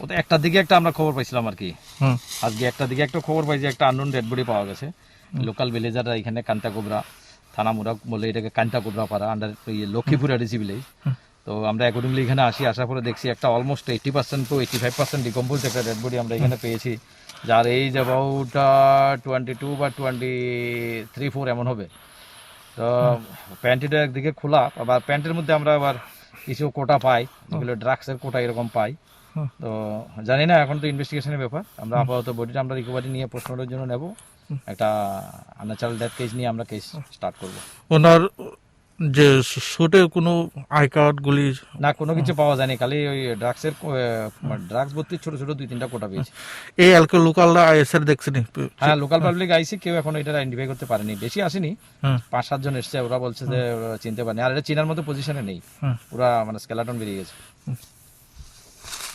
ও তো একটার দিকে একটা আমরা খবর পাইছিলাম আর কি। আজকে একটা দিকে একটা খবর পাইছি একটা আননোন ডেড বডি পাওয়া গেছে। লোকাল ভিলেজাররা এখানে কান্তাকুবরা থানা মুরাক বলে এটাকে কান্তাকুবরা পাড়া আন্ডার লক্ষ্মীপুর আডিসি ভিলেজ তো আমরা অ্যাকর্ডিংলি এখানে আসি আসার পরে দেখছি একটা almost eighty percent to eighty five percent decompose একটা ডেড বডি আমরা এখানে পেয়েছি। যার এইজ অ্যাবাউট টোয়েন্টি টু বা টোয়েন্টি থ্রি ফোর এমন হবে। তো প্যান্টিটা একদিকে খোলা আবার প্যান্টের মধ্যে আমরা আবার কিছু কোটা পাই যেগুলো ড্রাগসের কোটা এরকম পাই। তো জানি না এখন তো ইনভেস্টিগেশনের ব্যাপার। আমরা আপাতত বডিটা আমরা রিকভারি নিয়ে পোস্টমর্টের জন্য নেব। একটা আনন্যাচারাল ডেথ কেস নিয়ে আমরা কেস স্টার্ট করব। ওনার যে শুটে কোনো আই কার্ড গুলি? না কোনো কিছু পাওয়া যায়নি খালি ওই ড্রাগসের ড্রাগস ভর্তি ছোট ছোট দুই তিনটা কোটা পেয়েছি। এই এলকে লোকালরা আইএসআর দেখছেনি? হ্যাঁ লোকাল পাবলিক আইসি কেউ এখন এটা আইডেন্টিফাই করতে পারেনি। বেশি আসেনি। পাঁচ সাতজন এসছে ওরা বলছে যে চিনতে পারেনি। আর এটা চিনার মতো পজিশনে নেই। পুরা মানে স্কেলাটন বেরিয়ে গেছে।